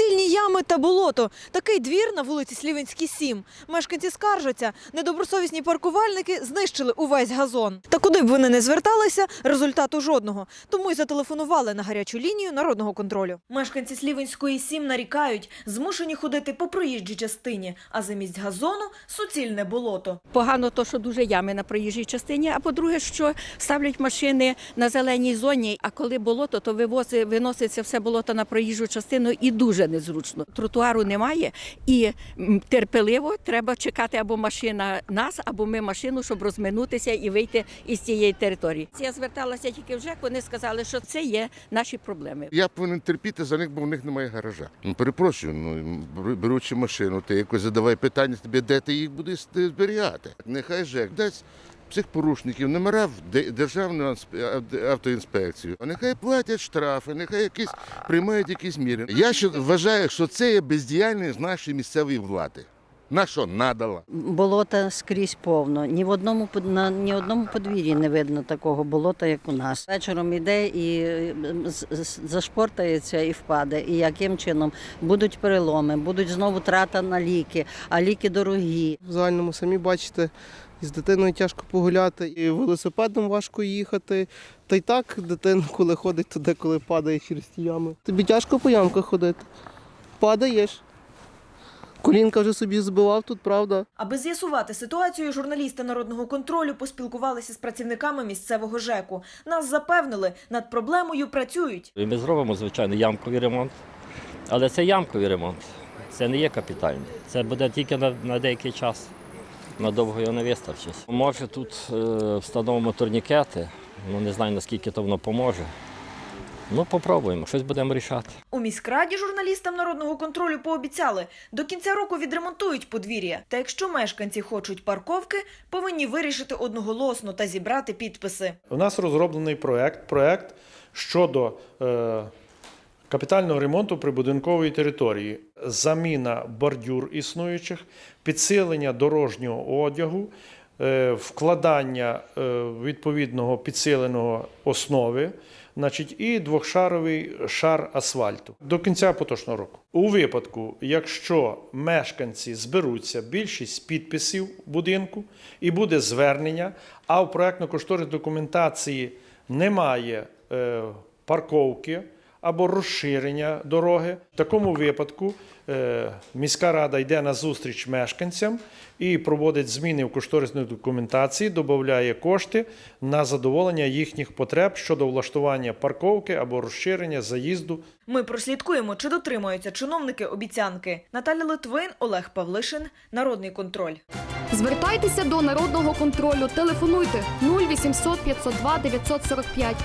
Суцільні ями та болото. Такий двір на вулиці Слівенській 7. Мешканці скаржаться. Недобросовісні паркувальники знищили увесь газон. Та куди б вони не зверталися, результату жодного. Тому й зателефонували на гарячу лінію народного контролю. Мешканці Слівенської 7 нарікають, змушені ходити по проїжджій частині, а замість газону суцільне болото. Погано то, що дуже ями на проїжджій частині. А по-друге, що ставлять машини на зеленій зоні. А коли болото, то вивози, виноситься все болото на проїжджу частину і дуже незручно. Тротуару немає, і терпеливо треба чекати або машина нас, або ми машину, щоб розминутися і вийти із цієї території. Я зверталася тільки в ЖЕК, вони сказали, що це є наші проблеми. Я повинен терпіти за них, бо в них немає гаража. Ну перепрошую, ну беру- беручи машину, ти якось задавай питання тобі, де ти їх будеш зберігати. Нехай ЖЕК дасть цих порушників номера в державну автоінспекцію. Нехай платять штрафи, нехай якісь приймають якісь міри. Я ще вважаю, що це є бездіяльність нашої місцевої влади. На що надала? Болота скрізь повно. Ні в одному на ні одному подвір'ї не видно такого болота, як у нас. Вечором іде і зашпортається і впаде. І яким чином будуть переломи, будуть знову трата на ліки, а ліки дорогі. В загальному самі бачите, і з дитиною тяжко погуляти, і велосипедом важко їхати. Та й так дитина, коли ходить, то деколи падає через ті ями. Тобі тяжко по ямках ходити. Падаєш. Колінка вже собі збивав тут, правда? Аби з'ясувати ситуацію, журналісти народного контролю поспілкувалися з працівниками місцевого ЖЕКу. Нас запевнили, над проблемою працюють. І ми зробимо, звичайно, ямковий ремонт. Але це ямковий ремонт. Це не є капітальний. Це буде тільки на, на деякий час. Надовго його не вистачить. Може тут е, встановимо турнікети. Ну не знаю наскільки то воно поможе. Ну, попробуємо, щось будемо рішати. У міськраді журналістам народного контролю пообіцяли, до кінця року відремонтують подвір'я. Та якщо мешканці хочуть парковки, повинні вирішити одноголосно та зібрати підписи. У нас розроблений проект, проект щодо е, капітального ремонту прибудинкової території, заміна бордюр існуючих, підсилення дорожнього одягу, е, вкладання е, відповідного підсиленого основи. Значить, і двохшаровий шар асфальту до кінця поточного року. У випадку, якщо мешканці зберуться більшість підписів будинку і буде звернення, а в проектно-кошторисній документації немає е, парковки або розширення дороги, в такому випадку е, міська рада йде на зустріч мешканцям і проводить зміни в кошторисній документації, додає кошти на задоволення їхніх потреб щодо влаштування парковки або розширення заїзду Ми прослідкуємо, чи дотримуються чиновники обіцянки. Наталя Литвин, Олег Павлишин, Народний контроль. Звертайтеся до народного контролю. Телефонуйте 0800 502 945